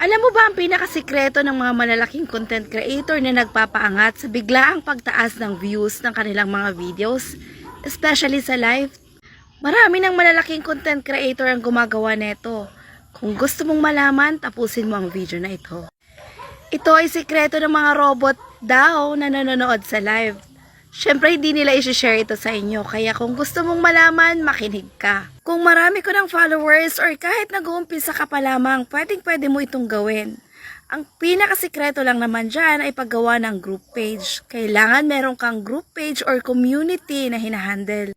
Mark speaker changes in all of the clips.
Speaker 1: Alam mo ba ang pinakasikreto ng mga malalaking content creator na nagpapaangat sa biglaang pagtaas ng views ng kanilang mga videos, especially sa live? Marami ng malalaking content creator ang gumagawa nito. Kung gusto mong malaman, tapusin mo ang video na ito. Ito ay sikreto ng mga robot daw na nanonood sa live. Siyempre, hindi nila isi-share ito sa inyo. Kaya kung gusto mong malaman, makinig ka. Kung marami ko ng followers or kahit nag-uumpisa ka pa lamang, pwedeng pwede mo itong gawin. Ang pinakasikreto lang naman dyan ay paggawa ng group page. Kailangan meron kang group page or community na hinahandle.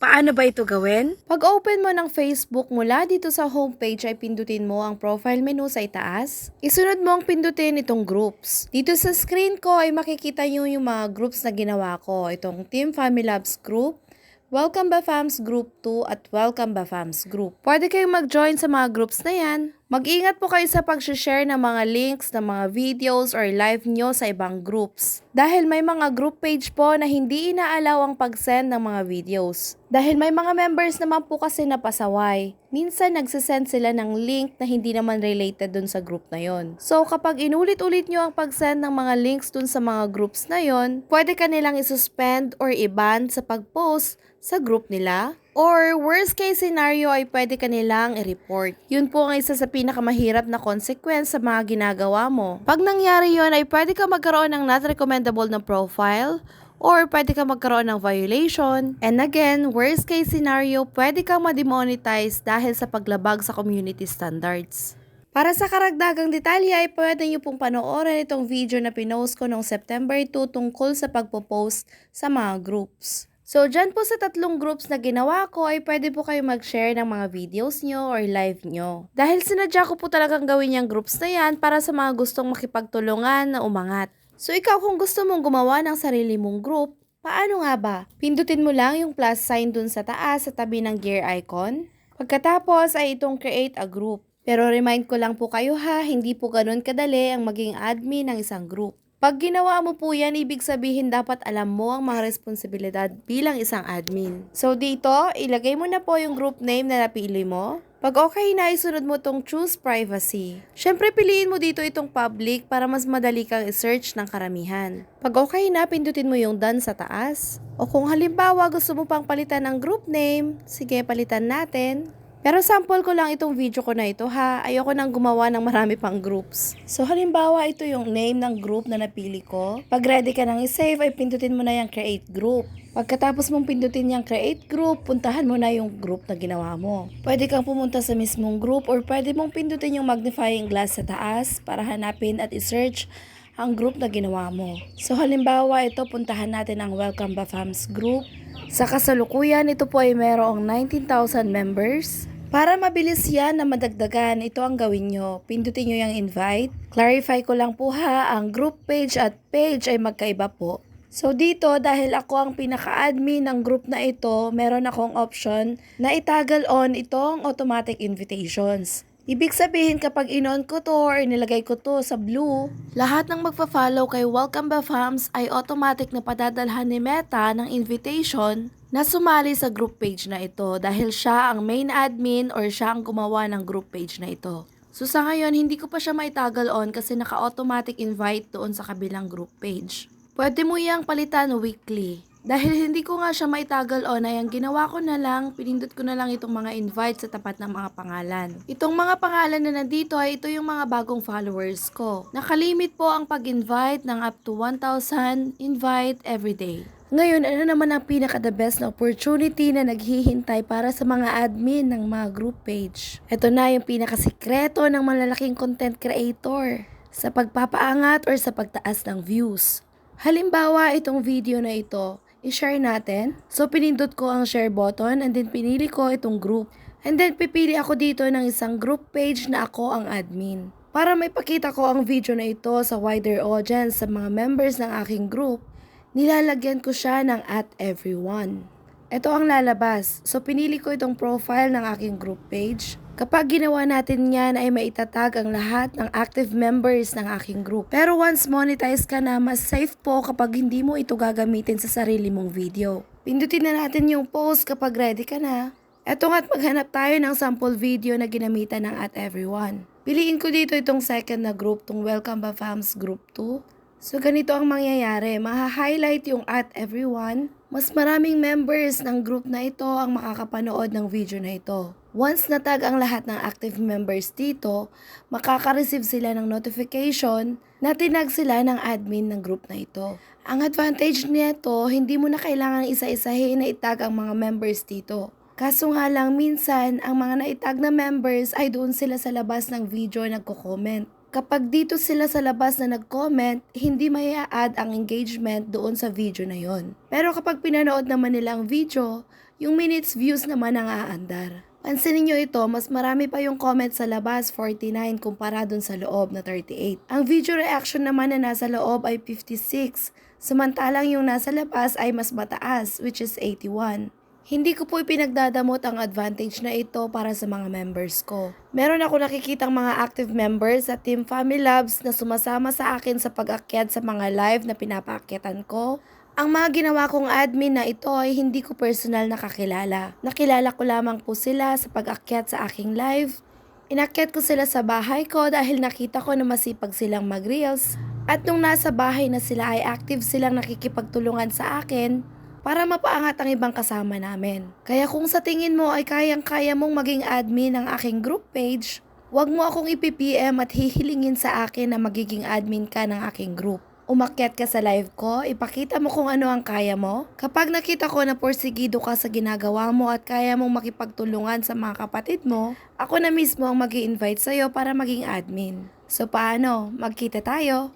Speaker 1: Paano ba ito gawin? Pag open mo ng Facebook mula dito sa homepage ay pindutin mo ang profile menu sa itaas. Isunod mo ang pindutin itong groups. Dito sa screen ko ay makikita nyo yung mga groups na ginawa ko. Itong Team Family Labs group, Welcome ba Fams Group 2 at Welcome ba Fams Group. Pwede kayong mag-join sa mga groups na yan. Mag-ingat po kayo sa pag-share ng mga links ng mga videos or live nyo sa ibang groups. Dahil may mga group page po na hindi inaalaw ang pag-send ng mga videos. Dahil may mga members naman po kasi na pasaway. Minsan nagsisend sila ng link na hindi naman related dun sa group na yon. So kapag inulit-ulit nyo ang pag-send ng mga links dun sa mga groups na yon, pwede ka nilang isuspend or i-ban sa pag-post sa group nila. Or worst case scenario ay pwede ka nilang i-report. Yun po ang isa sa pinakamahirap na consequence sa mga ginagawa mo. Pag nangyari yon ay pwede ka magkaroon ng not recommendable na profile or pwede ka magkaroon ng violation. And again, worst case scenario, pwede kang ma-demonetize dahil sa paglabag sa community standards. Para sa karagdagang detalye ay pwede niyo pong panoorin itong video na pinost ko noong September 2 tungkol sa pagpo-post sa mga groups. So, dyan po sa tatlong groups na ginawa ko ay pwede po kayo mag-share ng mga videos nyo or live nyo. Dahil sinadya ko po talagang gawin yung groups na yan para sa mga gustong makipagtulungan na umangat. So, ikaw kung gusto mong gumawa ng sarili mong group, paano nga ba? Pindutin mo lang yung plus sign dun sa taas sa tabi ng gear icon. Pagkatapos ay itong create a group. Pero remind ko lang po kayo ha, hindi po ganun kadali ang maging admin ng isang group. Pag ginawa mo po yan, ibig sabihin dapat alam mo ang mga responsibilidad bilang isang admin. So dito, ilagay mo na po yung group name na napili mo. Pag okay na, isunod mo tong choose privacy. Siyempre, piliin mo dito itong public para mas madali kang i-search ng karamihan. Pag okay na, pindutin mo yung done sa taas. O kung halimbawa gusto mo pang palitan ng group name, sige palitan natin. Pero sample ko lang itong video ko na ito ha. Ayoko nang gumawa ng marami pang groups. So halimbawa ito yung name ng group na napili ko. Pag ready ka nang i-save ay pindutin mo na yung create group. Pagkatapos mong pindutin yung create group, puntahan mo na yung group na ginawa mo. Pwede kang pumunta sa mismong group or pwede mong pindutin yung magnifying glass sa taas para hanapin at i-search ang group na ginawa mo. So halimbawa ito, puntahan natin ang Welcome Ba Fams group. Sa kasalukuyan, ito po ay merong 19,000 members. Para mabilis yan na madagdagan, ito ang gawin nyo. Pindutin nyo yung invite. Clarify ko lang po ha, ang group page at page ay magkaiba po. So dito, dahil ako ang pinaka-admin ng group na ito, meron akong option na itagal on itong automatic invitations. Ibig sabihin kapag inon ko to or nilagay ko to sa blue, lahat ng magpa-follow kay Welcome Ba Fams ay automatic na padadalhan ni Meta ng invitation na sumali sa group page na ito dahil siya ang main admin or siya ang gumawa ng group page na ito. So sa ngayon, hindi ko pa siya maitagal on kasi naka-automatic invite doon sa kabilang group page. Pwede mo iyang palitan weekly. Dahil hindi ko nga siya maitagal on ay ang ginawa ko na lang, pinindot ko na lang itong mga invite sa tapat ng mga pangalan. Itong mga pangalan na nandito ay ito yung mga bagong followers ko. Nakalimit po ang pag-invite ng up to 1,000 invite every day. Ngayon, ano naman ang pinaka-the best na opportunity na naghihintay para sa mga admin ng mga group page? Ito na yung pinakasikreto ng malalaking content creator sa pagpapaangat or sa pagtaas ng views. Halimbawa, itong video na ito, i-share natin. So, pinindot ko ang share button and then pinili ko itong group. And then, pipili ako dito ng isang group page na ako ang admin. Para may pakita ko ang video na ito sa wider audience sa mga members ng aking group, nilalagyan ko siya ng at everyone. Ito ang lalabas. So, pinili ko itong profile ng aking group page. Kapag ginawa natin yan ay maitatag ang lahat ng active members ng aking group. Pero once monetize ka na, mas safe po kapag hindi mo ito gagamitin sa sarili mong video. Pindutin na natin yung post kapag ready ka na. Eto nga't maghanap tayo ng sample video na ginamitan ng at everyone. Piliin ko dito itong second na group, tong Welcome ba Fams Group 2. So ganito ang mangyayari, maha-highlight yung at everyone. Mas maraming members ng group na ito ang makakapanood ng video na ito. Once natag ang lahat ng active members dito, makaka-receive sila ng notification na tinag sila ng admin ng group na ito. Ang advantage nito, hindi mo na kailangan isa-isahin na itag ang mga members dito. Kaso nga lang minsan, ang mga naitag na members ay doon sila sa labas ng video nagko-comment. Kapag dito sila sa labas na nag-comment, hindi may add ang engagement doon sa video na yon. Pero kapag pinanood naman nila ang video, yung minutes views naman ang aandar. Pansinin nyo ito, mas marami pa yung comment sa labas 49 kumpara dun sa loob na 38. Ang video reaction naman na nasa loob ay 56, samantalang yung nasa labas ay mas mataas which is 81. Hindi ko po ipinagdadamot ang advantage na ito para sa mga members ko. Meron ako nakikitang mga active members sa Team Family Labs na sumasama sa akin sa pag-akyat sa mga live na pinapaakyatan ko. Ang mga ginawa kong admin na ito ay hindi ko personal nakakilala. Nakilala ko lamang po sila sa pag-akyat sa aking live. Inakyat ko sila sa bahay ko dahil nakita ko na masipag silang mag-reels. At nung nasa bahay na sila ay active silang nakikipagtulungan sa akin para mapaangat ang ibang kasama namin. Kaya kung sa tingin mo ay kayang-kaya mong maging admin ng aking group page, huwag mo akong ipipm at hihilingin sa akin na magiging admin ka ng aking group. Umakyat ka sa live ko, ipakita mo kung ano ang kaya mo. Kapag nakita ko na porsigido ka sa ginagawa mo at kaya mong makipagtulungan sa mga kapatid mo, ako na mismo ang mag invite sa'yo para maging admin. So paano? Magkita tayo?